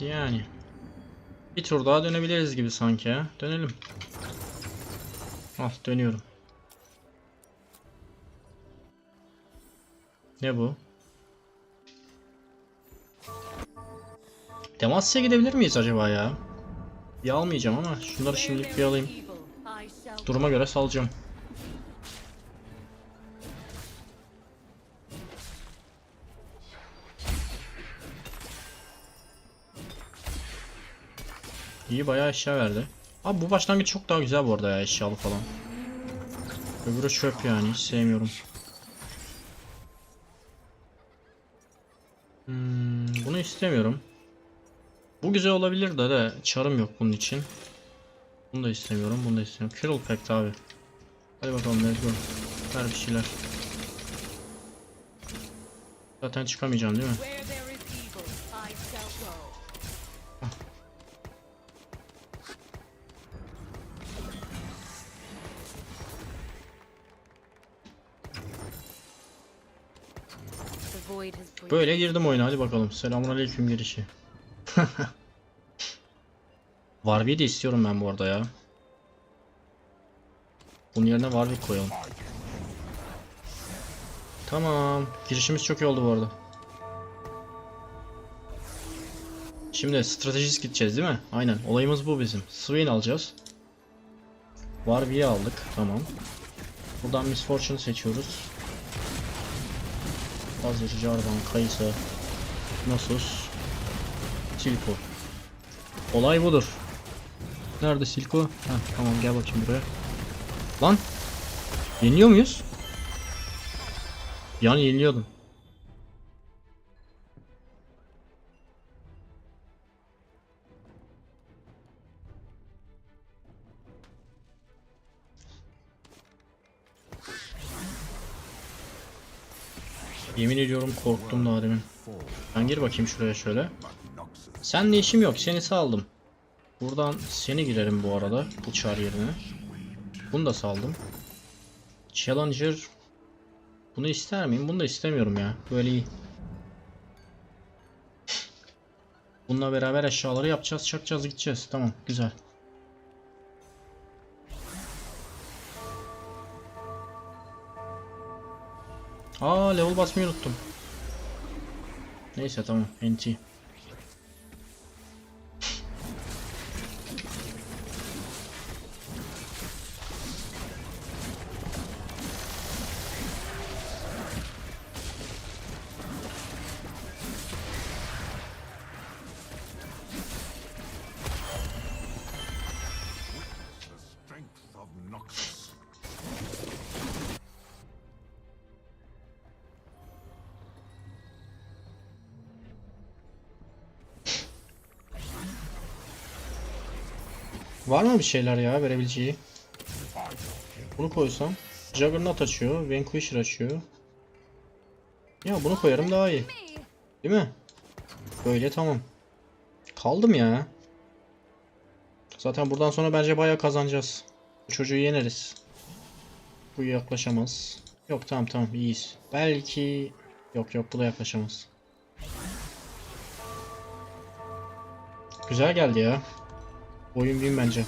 Yani. Bir tur daha dönebiliriz gibi sanki. Dönelim. Al dönüyorum. Ne bu? Demasya'ya gidebilir miyiz acaba ya? Bir almayacağım ama şunları şimdilik bir alayım. Duruma göre salacağım. İyi bayağı eşya verdi. Abi bu başlangıç çok daha güzel bu arada ya eşyalı falan. Öbürü çöp yani hiç sevmiyorum. Hmm, bunu istemiyorum. Bu güzel olabilir de de çarım yok bunun için. Bunu da istemiyorum, bunu da istemiyorum. Kürül Pact abi. Hadi bakalım let's go. Ver bir şeyler. Zaten çıkamayacağım değil mi? Böyle girdim oyuna hadi bakalım. Selamun aleyküm girişi. Warwick'i de istiyorum ben bu arada ya. Bunun yerine Warwick koyalım. Tamam. Girişimiz çok iyi oldu bu arada. Şimdi stratejist gideceğiz değil mi? Aynen. Olayımız bu bizim. Swain alacağız. Warwick'i aldık. Tamam. Buradan Miss Fortune seçiyoruz. Hazır, Jarvan, Kayısa, Nasus, Silko. Olay budur. Nerede Silko? Heh, tamam gel bakayım buraya. Lan! Yeniliyor muyuz? Yani yeniliyordum. Yemin ediyorum korktum daha demin. Ben gir bakayım şuraya şöyle. Seninle işim yok. Seni saldım. Buradan seni girerim bu arada. Bu çar yerine. Bunu da saldım. Challenger. Bunu ister miyim? Bunu da istemiyorum ya. Böyle iyi. Bununla beraber eşyaları yapacağız, çakacağız, gideceğiz. Tamam, güzel. Aa level basmayı unuttum. Neyse tamam NT. Mı bir şeyler ya verebileceği? Bunu koysam. Juggernaut açıyor. Vanquisher açıyor. Ya bunu koyarım daha iyi. Değil mi? Böyle tamam. Kaldım ya. Zaten buradan sonra bence bayağı kazanacağız. Bu çocuğu yeneriz. Bu yaklaşamaz. Yok tamam tamam iyiyiz. Belki... Yok yok bu da yaklaşamaz. Güzel geldi ya. Oyun bin bence.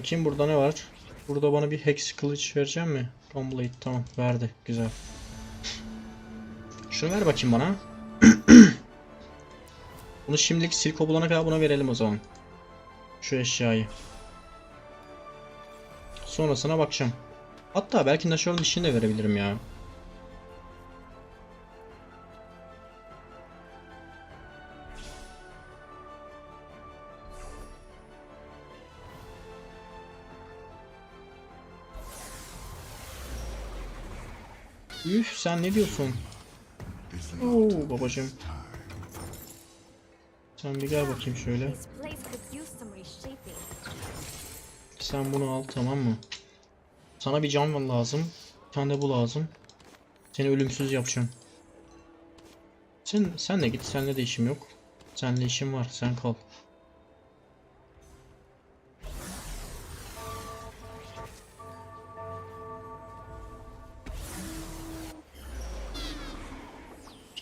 Bakayım burada ne var? Burada bana bir hex kılıç verecek mi? Blade tamam verdi güzel. Şunu ver bakayım bana. Bunu şimdilik silko bulana kadar buna verelim o zaman. Şu eşyayı. Sonrasına bakacağım. Hatta belki Nashor'un dişini de verebilirim ya. Üf sen ne diyorsun? Oo babacım. Sen bir gel bakayım şöyle. Sen bunu al tamam mı? Sana bir can lazım. Bir tane de bu lazım. Seni ölümsüz yapacağım. Sen sen de git. Seninle de işim yok. Seninle işim var. Sen kal.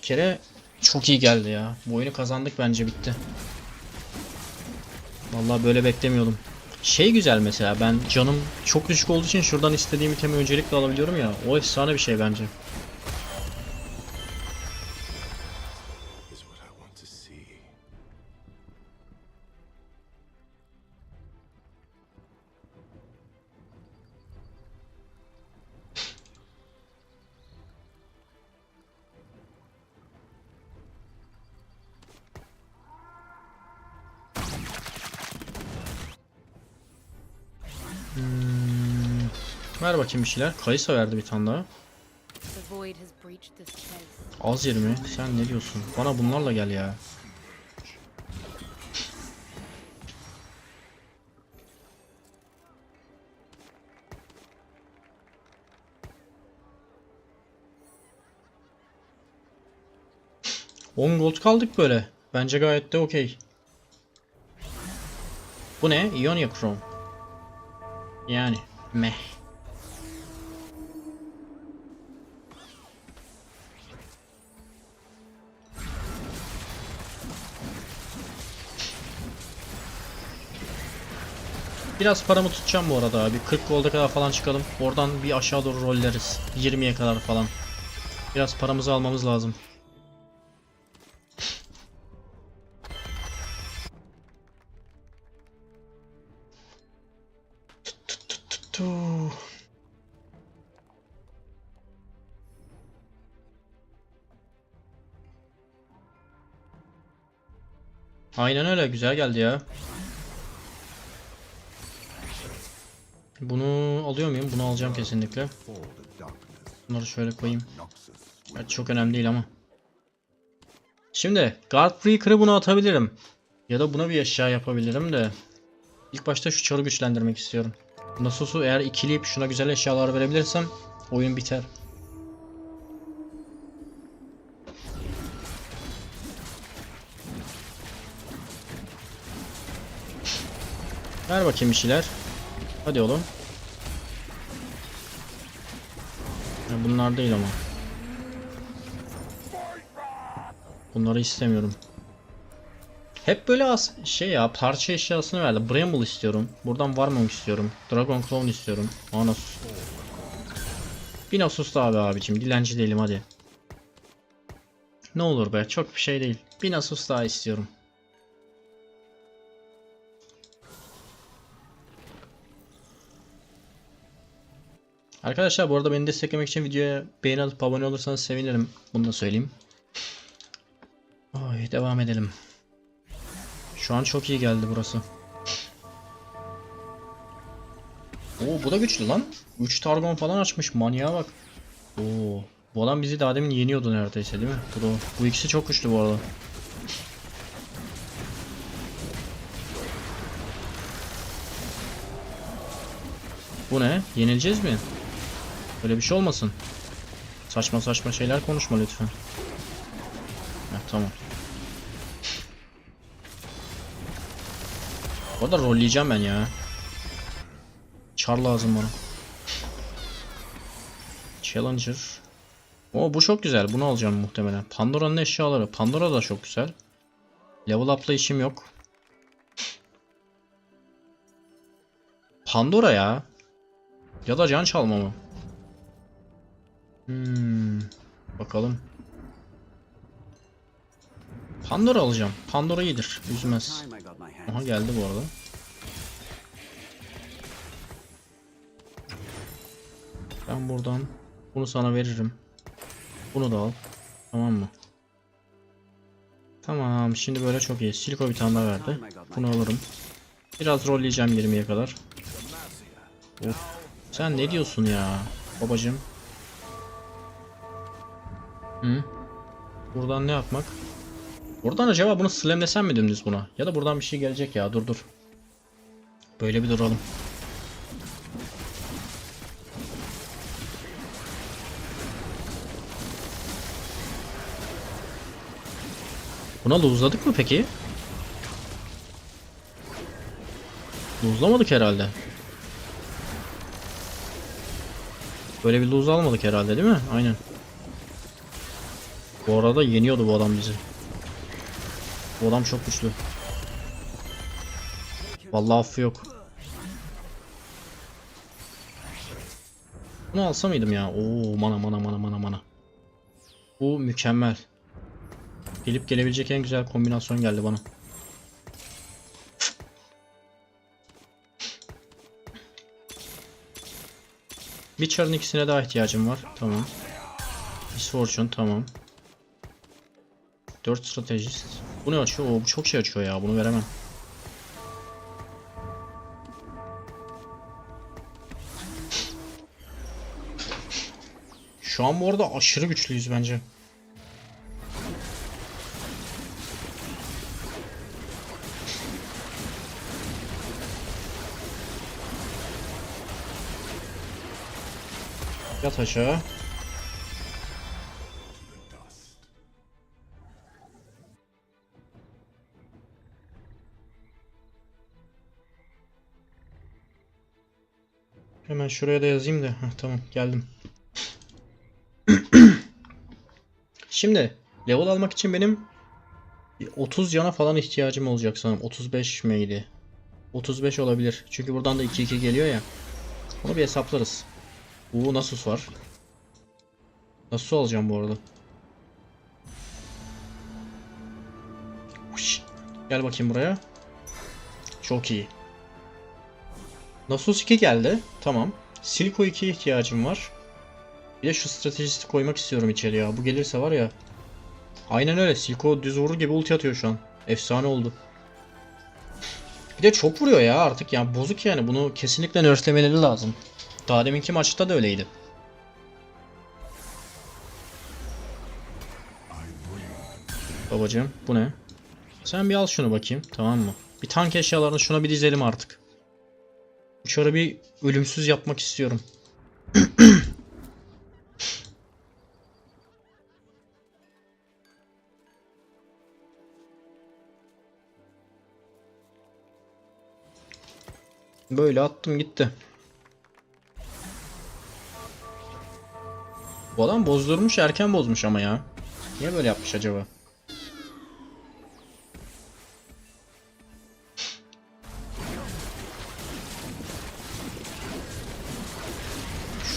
Kere çok iyi geldi ya. Bu oyunu kazandık bence bitti. Vallahi böyle beklemiyordum. Şey güzel mesela ben canım çok düşük olduğu için şuradan istediğim itemi öncelikle alabiliyorum ya. O efsane bir şey bence. Bakayım bir şeyler. Kayısa verdi bir tane daha. Az 20. Sen ne diyorsun? Bana bunlarla gel ya. On gold kaldık böyle. Bence gayet de okey. Bu ne? Ionia Chrome. Yani meh. Biraz paramı tutacağım bu arada abi. 40 golda kadar falan çıkalım. Oradan bir aşağı doğru rolleriz. 20'ye kadar falan. Biraz paramızı almamız lazım. Aynen öyle güzel geldi ya. Bunu alıyor muyum? Bunu alacağım kesinlikle. Bunları şöyle koyayım. Evet, çok önemli değil ama. Şimdi Guardbreaker'ı buna atabilirim. Ya da buna bir eşya yapabilirim de. İlk başta şu çarı güçlendirmek istiyorum. Nasus'u eğer ikileyip şuna güzel eşyalar verebilirsem oyun biter. Ver bakayım bir şeyler. Hadi oğlum. Ya bunlar değil ama. Bunları istemiyorum. Hep böyle az şey ya parça eşyasını verdi. Bramble istiyorum. Buradan Warmong istiyorum. Dragon Clone istiyorum. Anos. Bir Nasus da abi abicim. Dilenci değilim hadi. Ne olur be çok bir şey değil. Bir Nasus daha istiyorum. Arkadaşlar bu arada beni desteklemek için videoya beğeni atıp abone olursanız sevinirim. Bunu da söyleyeyim. Ay devam edelim. Şu an çok iyi geldi burası. Oo bu da güçlü lan. 3 Targon falan açmış manyağa bak. Oo bu adam bizi daha demin yeniyordu neredeyse değil mi? Bu, da- bu ikisi çok güçlü bu arada. Bu ne? Yenileceğiz mi? Öyle bir şey olmasın. Saçma saçma şeyler konuşma lütfen. Heh, tamam. Bu arada rolleyeceğim ben ya. Char lazım bana. Challenger. O bu çok güzel. Bunu alacağım muhtemelen. Pandora'nın eşyaları. Pandora da çok güzel. Level up'la işim yok. Pandora ya. Ya da can çalma mı? Hmm. Bakalım. Pandora alacağım. Pandora iyidir. Üzmez. Aha geldi bu arada. Ben buradan bunu sana veririm. Bunu da al. Tamam mı? Tamam şimdi böyle çok iyi. Silko bir tane daha verdi. Bunu alırım. Biraz rolleyeceğim 20'ye kadar. Of. Sen ne diyorsun ya babacım? Hı? Buradan ne yapmak? Buradan acaba bunu slamlesem mi dümdüz buna? Ya da buradan bir şey gelecek ya dur dur. Böyle bir duralım. Buna luzladık mı peki? Luzlamadık herhalde. Böyle bir lose almadık herhalde değil mi? Aynen. Bu arada yeniyordu bu adam bizi. Bu adam çok güçlü. Vallahi affı yok. Bunu alsa mıydım ya? Oo mana mana mana mana mana. Bu mükemmel. Gelip gelebilecek en güzel kombinasyon geldi bana. Çarın ikisine daha ihtiyacım var. Tamam. Misfortune tamam. 4 stratejist. Bu ne açıyor? Oo, bu çok şey açıyor ya. Bunu veremem. Şu an bu arada aşırı güçlüyüz bence. Yat aşağı. Hemen şuraya da yazayım da. Heh, tamam geldim. Şimdi level almak için benim 30 cana falan ihtiyacım olacak sanırım. 35 miydi? 35 olabilir. Çünkü buradan da 2-2 geliyor ya. Onu bir hesaplarız. Bu Nasus var. Nasus alacağım bu arada. Gel bakayım buraya. Çok iyi. Nasus 2 geldi. Tamam. Silco 2'ye ihtiyacım var. Bir de şu stratejisti koymak istiyorum içeri ya. Bu gelirse var ya. Aynen öyle. Silco düz vurur gibi ulti atıyor şu an. Efsane oldu. Bir de çok vuruyor ya artık yani bozuk yani. Bunu kesinlikle nerflemeleri lazım. Daha deminki maçta da öyleydi. Babacığım bu ne? Sen bir al şunu bakayım tamam mı? Bir tank eşyalarını şuna bir dizelim artık. Uçarı bir ölümsüz yapmak istiyorum. Böyle attım gitti. Bu adam bozdurmuş erken bozmuş ama ya. Niye böyle yapmış acaba?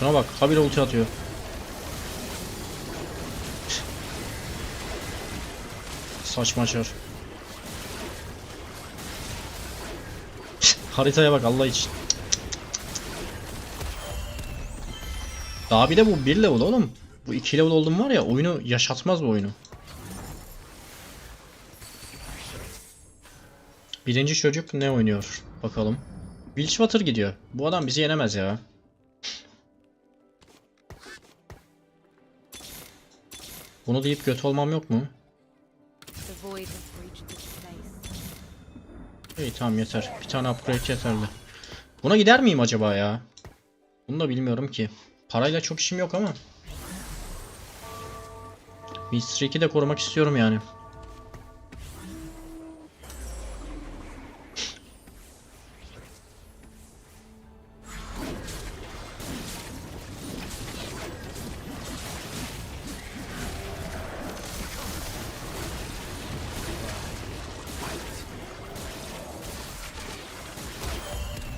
Şuna bak habire ulti atıyor. Saçma çar. Haritaya bak Allah için. Daha bir de bu 1 level oğlum. Bu 2 level oldum var ya oyunu yaşatmaz bu oyunu. Birinci çocuk ne oynuyor? Bakalım. Bilgewater gidiyor. Bu adam bizi yenemez ya. Bunu deyip göt olmam yok mu? İyi tamam yeter. Bir tane upgrade yeterli. Buna gider miyim acaba ya? Bunu da bilmiyorum ki. Parayla çok işim yok ama. Mr. 2 de korumak istiyorum yani.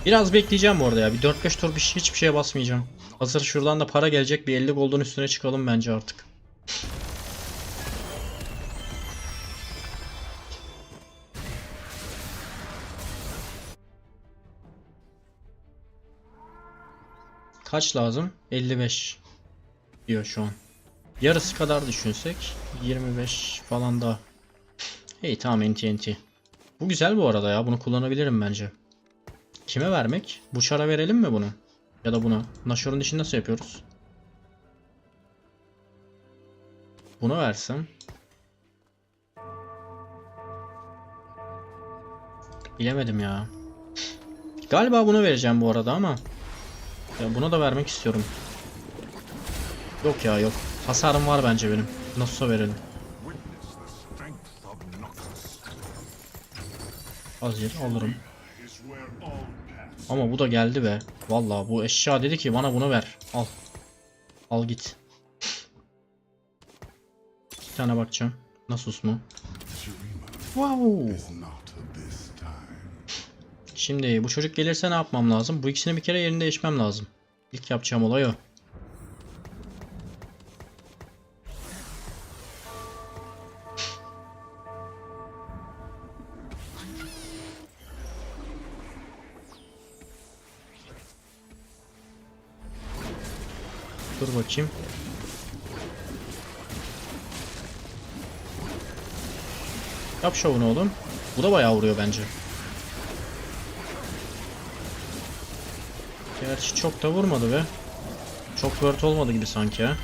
Biraz bekleyeceğim bu arada ya. Bir 4-5 tur bir şey, hiçbir şeye basmayacağım. Hazır şuradan da para gelecek. Bir 50 gold'un üstüne çıkalım bence artık. Kaç lazım? 55 diyor şu an. Yarısı kadar düşünsek 25 falan da. İyi tamam NT NT. Bu güzel bu arada ya. Bunu kullanabilirim bence. Kime vermek? Bıçara verelim mi bunu? Ya da buna. Nashor'un işini nasıl yapıyoruz? Bunu versem. Bilemedim ya. Galiba bunu vereceğim bu arada ama. Ya buna da vermek istiyorum. Yok ya yok. Hasarım var bence benim. Nasılsa verelim. Azir alırım. Ama bu da geldi be. Vallahi bu eşya dedi ki bana bunu ver. Al. Al git. Bir tane bakacağım. Nasus mu? Wow. Şimdi bu çocuk gelirse ne yapmam lazım? Bu ikisini bir kere yerinde değişmem lazım. İlk yapacağım olay o. Dur bakayım. Yap şovunu oğlum. Bu da bayağı vuruyor bence. Gerçi çok da vurmadı be. Çok word olmadı gibi sanki ha.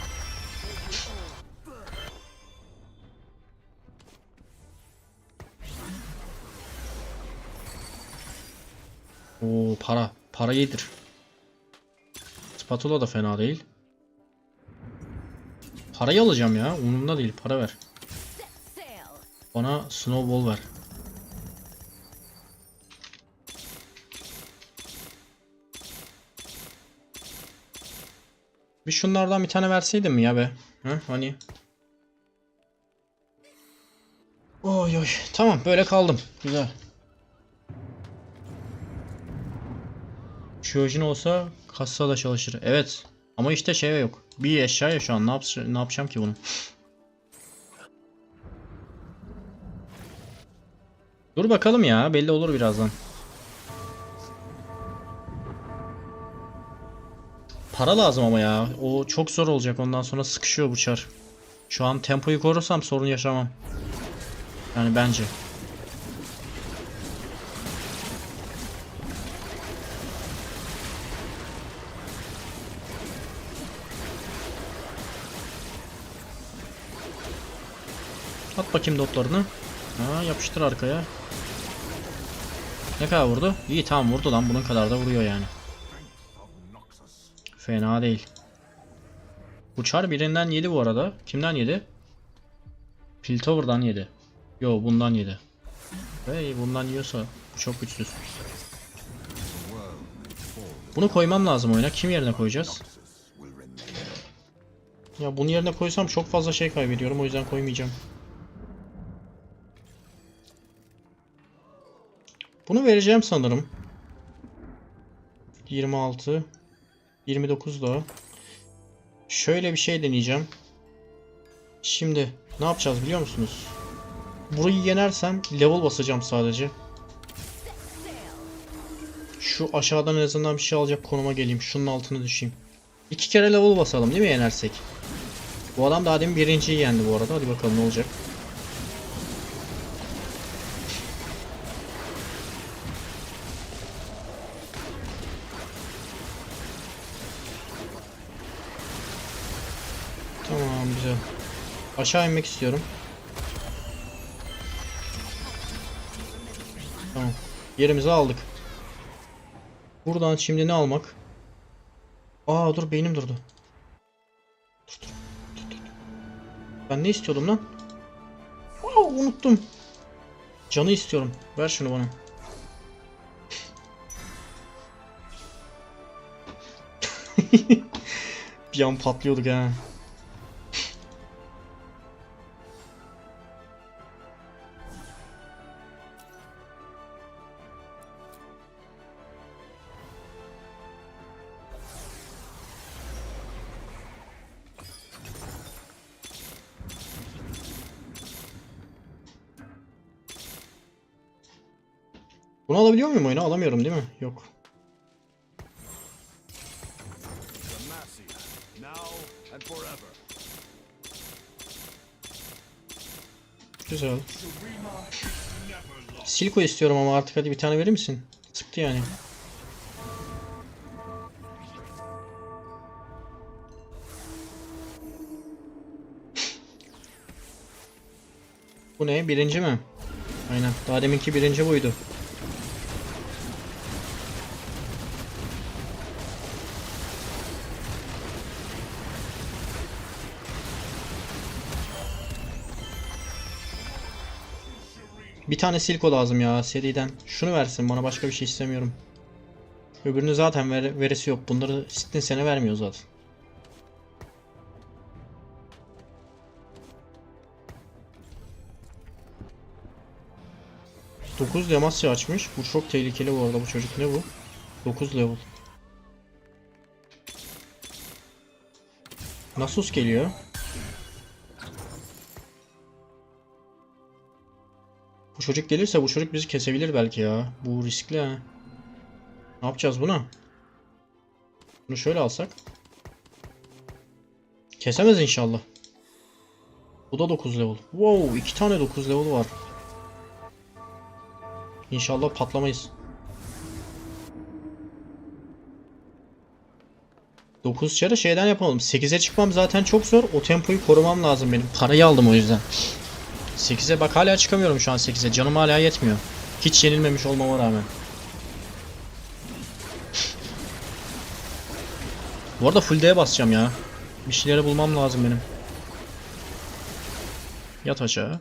Oo para. Para iyidir. Spatula da fena değil. Parayı alacağım ya. Umurumda değil. Para ver. Bana snowball ver. Bir şunlardan bir tane verseydin mi ya be? Ha, hani? Oy oy. Tamam böyle kaldım. Güzel. Şiyojin olsa kassa da çalışır. Evet. Ama işte şey yok. Bir eşya ya şu an. Ne, yap ne yapacağım ki bunu? Dur bakalım ya. Belli olur birazdan. Para lazım ama ya. O çok zor olacak. Ondan sonra sıkışıyor bu. Şu an tempoyu korursam sorun yaşamam. Yani bence. At bakayım dotlarını. Ha, yapıştır arkaya. Ne kadar vurdu? İyi tamam vurdu lan. Bunun kadar da vuruyor yani. Fena değil. Bu çar birinden yedi bu arada. Kimden yedi? Piltover'dan yedi. Yo bundan yedi. Hey bundan yiyorsa çok güçsüz. Bunu koymam lazım oyuna. Kim yerine koyacağız? Ya bunun yerine koysam çok fazla şey kaybediyorum. O yüzden koymayacağım. Bunu vereceğim sanırım. 26 29 da. Şöyle bir şey deneyeceğim. Şimdi ne yapacağız biliyor musunuz? Burayı yenersem level basacağım sadece. Şu aşağıdan en azından bir şey alacak konuma geleyim. Şunun altına düşeyim. İki kere level basalım değil mi yenersek? Bu adam daha demin birinciyi yendi bu arada. Hadi bakalım ne olacak. Aşağı inmek istiyorum. Tamam. Yerimizi aldık. Buradan şimdi ne almak? Aa dur beynim durdu. Dur, dur, dur, dur. Ben ne istiyordum lan? Aa, unuttum. Canı istiyorum. Ver şunu bana. Bir an patlıyorduk ha. Alabiliyor muyum oyuna? Alamıyorum değil mi? Yok. Güzel. Silko istiyorum ama artık hadi bir tane verir misin? Sıktı yani. Bu ne? Birinci mi? Aynen. Daha deminki birinci buydu. Tane silko lazım ya seriden. Şunu versin bana başka bir şey istemiyorum. Öbürünü zaten ver, verisi yok. Bunları Sittin sene vermiyor zaten. Dokuz Demacia açmış. Bu çok tehlikeli bu arada bu çocuk ne bu? 9 level. Nasus geliyor. Bu çocuk gelirse bu çocuk bizi kesebilir belki ya. Bu riskli ha. Ne yapacağız bunu? Bunu şöyle alsak. Kesemez inşallah. Bu da 9 level. Wow, iki tane 9 level var. İnşallah patlamayız. 9 çarı şeyden yapalım. 8'e çıkmam zaten çok zor. O tempoyu korumam lazım benim. Parayı aldım o yüzden. 8'e bak hala çıkamıyorum şu an 8'e. Canım hala yetmiyor. Hiç yenilmemiş olmama rağmen. Bu arada full D'ye basacağım ya. Bir şeyleri bulmam lazım benim. Yat aşağı.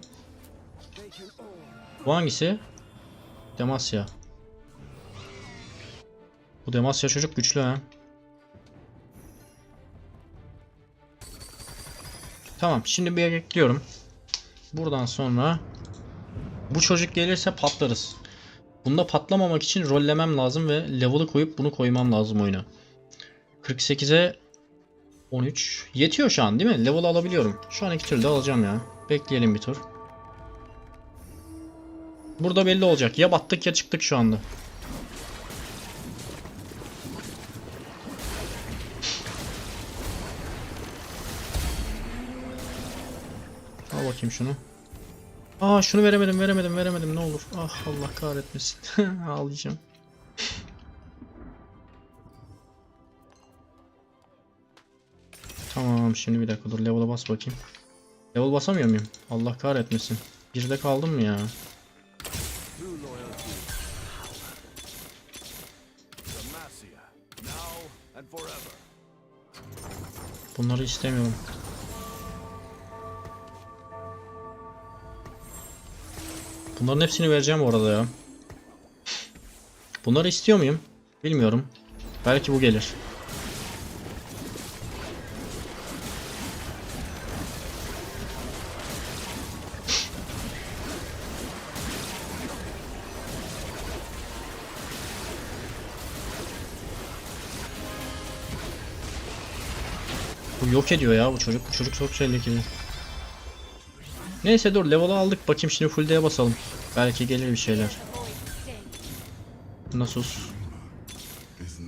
Bu hangisi? Demasya. Bu Demasya çocuk güçlü ha. Tamam şimdi bir bekliyorum. Buradan sonra bu çocuk gelirse patlarız. Bunda patlamamak için rollemem lazım ve level'ı koyup bunu koymam lazım oyuna. 48'e 13. Yetiyor şu an değil mi? Level alabiliyorum. Şu an iki türlü de alacağım ya. Bekleyelim bir tur. Burada belli olacak. Ya battık ya çıktık şu anda. Bakayım şunu. Aa şunu veremedim veremedim veremedim ne olur. Ah Allah kahretmesin. Ağlayacağım. Tamam şimdi bir dakika dur level'a bas bakayım. Level basamıyor muyum? Allah kahretmesin. Birde kaldım mı ya? Bunları istemiyorum. Bunların hepsini vereceğim orada ya. Bunları istiyor muyum? Bilmiyorum. Belki bu gelir. Bu yok ediyor ya bu çocuk. Bu çocuk çok tehlikeli. Neyse dur level'ı aldık. Bakayım şimdi full D'ye basalım. Belki gelir bir şeyler. Nasus,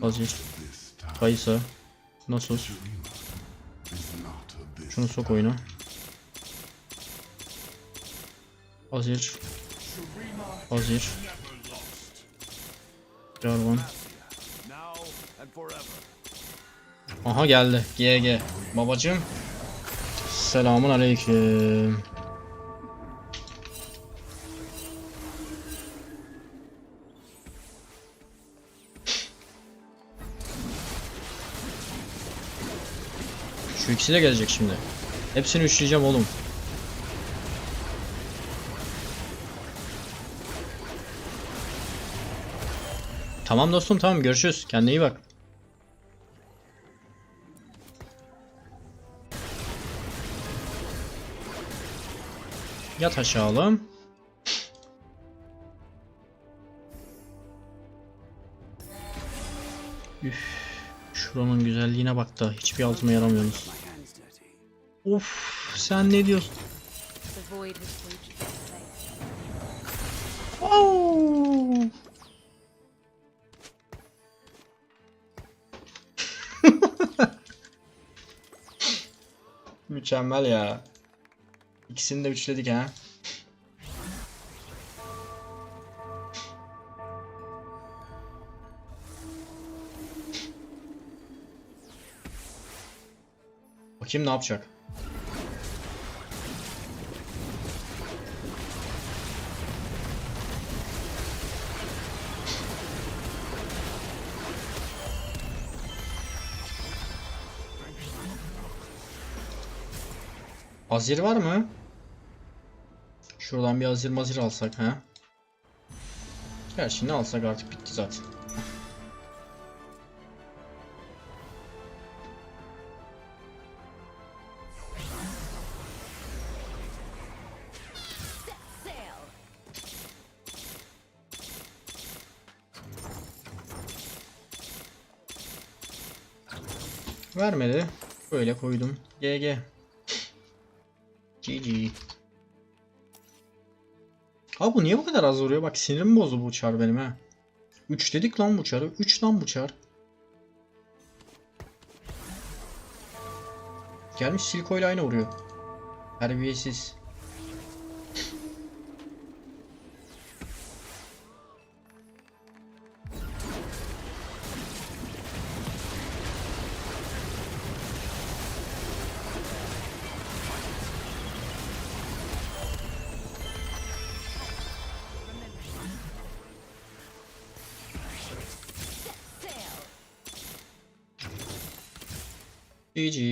Azir. Kaysa, Nasus. Şunu sok oyuna. Azir. Azir. Jarvan. Aha geldi. GG. Babacım. Selamun aleyküm. Şu ikisi de gelecek şimdi. Hepsini üçleyeceğim oğlum. Tamam dostum tamam görüşürüz. Kendine iyi bak. Yat aşağı oğlum. Üf. Şuranın güzelliğine bak da hiçbir altıma yaramıyorsunuz. Of sen ne diyorsun? Oh. Mükemmel ya. İkisini de üçledik ha. Bakayım ne yapacak. Azir var mı? Şuradan bir azir mazir alsak ha. Gerçi ne alsak artık bitti zaten. Vermedi. Böyle koydum. GG. GG. Abi bu niye bu kadar az vuruyor? Bak sinirim bozdu bu çar benim ha. 3 dedik lan bu çarı. 3 lan bu çar. Gelmiş Silko ile aynı vuruyor. Terbiyesiz. Sail. GG.